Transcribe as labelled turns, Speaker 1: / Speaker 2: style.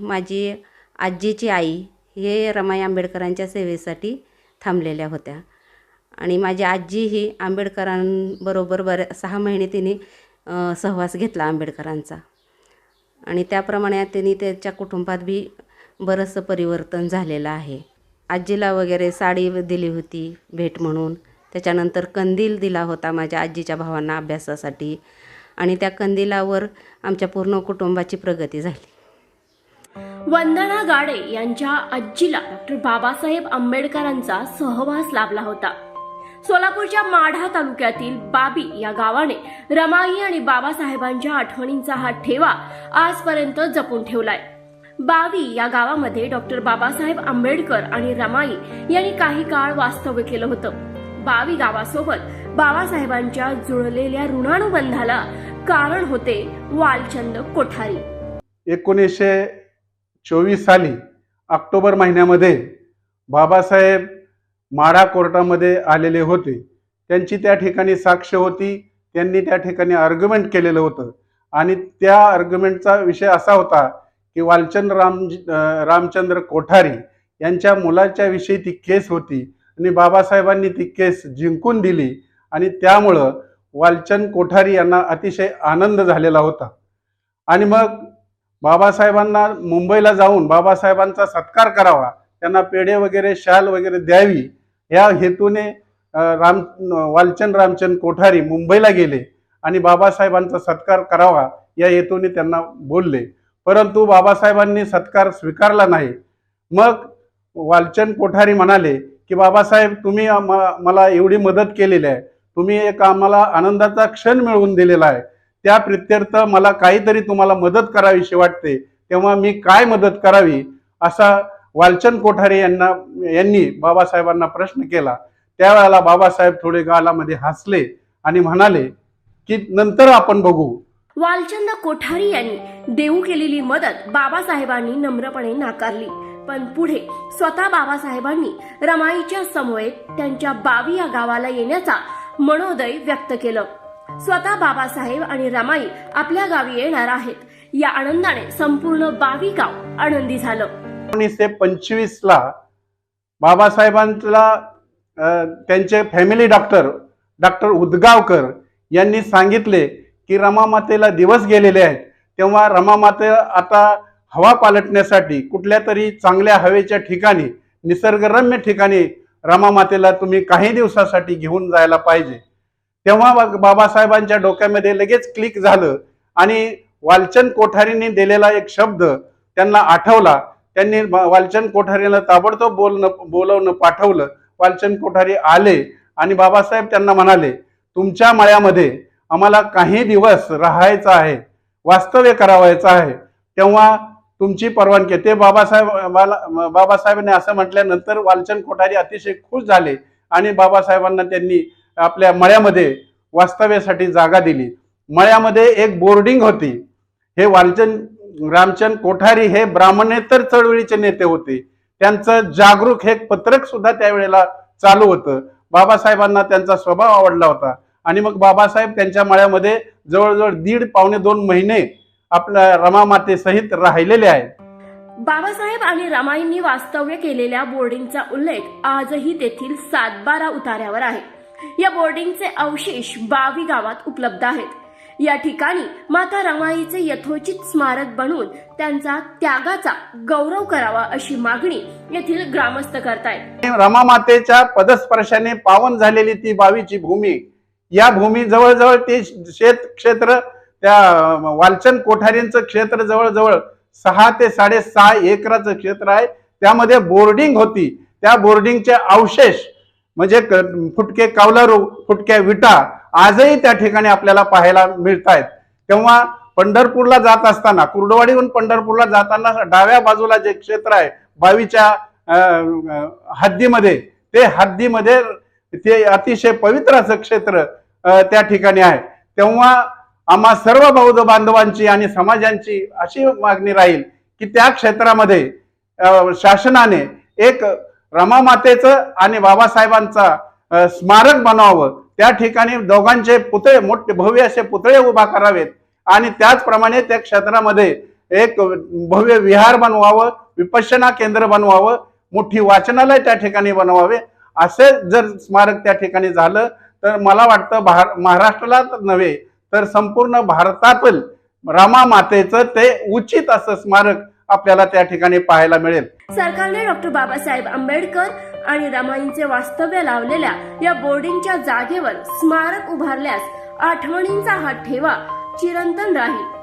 Speaker 1: माझी आजीची आई हे रमाई आंबेडकरांच्या सेवेसाठी थांबलेल्या होत्या. आणि माझी आजी ही आंबेडकरांबरोबर बऱ्या सहा महिने तिने सहवास घेतला आंबेडकरांचा. आणि त्याप्रमाणे तिने त्याच्या कुटुंबात बी बरंचसं परिवर्तन झालेलं आहे. आजीला वगैरे साडी दिली होती भेट म्हणून. त्याच्यानंतर कंदील दिला होता माझ्या आजीच्या भावांना अभ्यासासाठी. आणि त्या कंदिलावर आमच्या पूर्ण कुटुंबाची प्रगती झाली.
Speaker 2: वंदना गाडे यांच्या आजीला डॉक्टर बाबासाहेब आंबेडकरांचा सहवास लाभला होता. सोलापूरच्या माढा तालुक्यातील बाबी या गावाने रमाई आणि बाबासाहेबांच्या आठवणींचा हा ठेवा आजपर्यंत जपून ठेवलाय. बावी या गावामध्ये डॉक्टर बाबासाहेब आंबेडकर आणि रमाई यांनी काही काळ वास्तव्य केलं होतं. बावी गावासोबत बाबासाहेबांच्या जुळलेल्या ऋणानुबंधाला कारण होते वालचंद कोठारी.
Speaker 3: एकोणीसशे चोवीस साली ऑक्टोबर महिन्यामध्ये बाबासाहेब माढा कोर्टामध्ये आलेले होते. त्यांची त्या ठिकाणी साक्ष होती. त्यांनी त्या ठिकाणी आर्ग्युमेंट केलेलं होतं. आणि त्या आर्ग्युमेंटचा विषय असा होता की वालचंद राम रामचंद्र कोठारी यांच्या मुलाच्या विषयी ती केस होती आणि बाबासाहेबांनी ती केस जिंकून दिली आणि त्यामुळं वालचंद कोठारी यांना अतिशय आनंद झालेला होता. आणि मग बाबासाहेबांना मुंबईला जाऊन बाबासाहेबांचा सत्कार करावा त्यांना पेढे वगैरे शाल वगैरे द्यावी या हेतूने राम वालचंद रामचंद कोठारी मुंबईला गेले आणि बाबासाहेबांचा सत्कार करावा या हेतूने त्यांना बोलले. परंतु बाबासाहेबांनी सत्कार स्वीकारला नाही. मग वालचंद कोठारी म्हणाले की बाबासाहेब तुम्ही मला एवढी मदत केलेली आहे. तुम्ही एक आम्हाला आनंदाचा क्षण मिळवून दिलेला आहे. त्या प्रित्यर्थ मला काहीतरी तुम्हाला मदत करावीशी वाटते तेव्हा मी काय मदत करावी? असा वालचंद कोठारे यांना यांनी बाबासाहेबांना प्रश्न केला. त्यावेळेला बाबासाहेब थोडे गालामध्ये हसले आणि म्हणाले की नंतर आपण बघू.
Speaker 2: वालचंद कोठारी यांनी देऊ केलेली मदत बाबासाहेबांनी नम्रपणे नाकारली. पण पुढे स्वतः बाबासाहेबांनी रमाईच्या समवेत त्यांच्या बावी या गावाला येण्याचा मनोदय व्यक्त केलं. स्वतः बाबासाहेब आणि रमाई आपल्या गावी येणार आहेत. या आनंदाने संपूर्ण बावी गाव आनंदी झालं.
Speaker 3: एकोणीसशे पंचवीस ला बाबासाहेबांना त्यांचे फॅमिली डॉक्टर डॉक्टर उदगावकर यांनी सांगितले की रमामातेला दिवस गेलेले आहेत. तेव्हा रमामाते आता हवा पालटण्यासाठी कुठल्या तरी चांगल्या हवेच्या ठिकाणी निसर्गरम्य ठिकाणी रमामातेला तुम्ही काही दिवसासाठी घेऊन जायला पाहिजे. तेव्हा बाबासाहेबांच्या डोक्यामध्ये लगेच क्लिक झालं. आणि वालचंद कोठारीने दिलेला एक शब्द त्यांना आठवला. त्यांनी वालचंद कोठारीला ताबडतोब बोलणं बोलवणं पाठवलं. वालचंद कोठारी आले आणि बाबासाहेब त्यांना म्हणाले तुमच्या मळ्यामध्ये आम्हाला काही दिवस राहायचं आहे वास्तव्य करावायचं आहे. तेव्हा तुमची परवानगी. ते बाबासाहेब मला बाबासाहेबांनी असं म्हटल्यानंतर वालचंद कोठारी अतिशय खुश झाले आणि बाबासाहेबांना त्यांनी आपल्या मळ्यामध्ये वास्तव्यासाठी जागा दिली. मळ्यामध्ये एक बोर्डिंग होती. हे वालचंद रामचंद कोठारी हे ब्राह्मणेतर चळवळीचे नेते होते. त्यांचं जागरूक हे पत्रक सुद्धा त्यावेळेला चालू होतं. बाबासाहेबांना त्यांचा स्वभाव आवडला होता. आणि मग बाबासाहेब त्यांच्या मळ्यामध्ये जवळजवळ दीड पावणे दोन महिने आपल्या रमामातेसहित राहिलेले आहेत.
Speaker 2: बाबासाहेब आणि रमाईंनी वास्तव्य केलेल्या बोर्डिंगचा उल्लेख आजही तेथील सातबारा उतार्यावर आहे. या बोर्डिंगचे अवशेष बावी गावात उपलब्ध आहेत. या ठिकाणी माता रमाईचे यथोचित स्मारक बनवून त्यांचा त्यागाचा गौरव करावा अशी मागणी येथील ग्रामस्थ करतायत.
Speaker 3: रमामातेच्या पदस्पर्शाने पावन झालेली ती बावीची भूमी या भूमी जवळजवळ ते शेत क्षेत्र त्या वालचंद कोठारींचं क्षेत्र जवळजवळ सहा ते साडेसहा एकराचं क्षेत्र आहे. त्यामध्ये बोर्डिंग होती. त्या बोर्डिंगचे अवशेष म्हणजे क- फुटके कावलारू फुटक्या विटा आजही त्या ठिकाणी आपल्याला पाहायला मिळत आहेत तेव्हा पंढरपूरला जात असताना कुर्डवाडीहून पंढरपूरला जाताना डाव्या बाजूला जे क्षेत्र आहे बावीच्या हद्दीमध्ये ते हद्दीमध्ये ते अतिशय पवित्र असं क्षेत्र त्या ठिकाणी आहे. तेव्हा आम्हा सर्व बौद्ध बांधवांची आणि समाजांची अशी मागणी राहील की त्या क्षेत्रामध्ये शासनाने एक रमामातेचं आणि बाबासाहेबांचा स्मारक बनवावं त्या ठिकाणी दोघांचे पुतळे मोठे भव्य असे पुतळे उभा करावेत. आणि त्याचप्रमाणे त्या क्षेत्रामध्ये एक भव्य विहार बनवावं विपश्यना केंद्र बनवावं मोठी वाचनालय त्या ठिकाणी बनवावे. असे जर स्मारक त्या ठिकाणी झालं तर मला वाटतं भार महाराष्ट्रालाच नव्हे तर संपूर्ण भारतातील रामा मातेचं ते उचित असं स्मारक आपल्याला त्या ठिकाणी पाहायला मिळेल.
Speaker 2: सरकारने डॉक्टर बाबासाहेब आंबेडकर आणि रमाईंचे वास्तव्य लावलेल्या या बोर्डिंगच्या जागेवर स्मारक उभारल्यास आठवणींचा हा ठेवा चिरंतन राहील.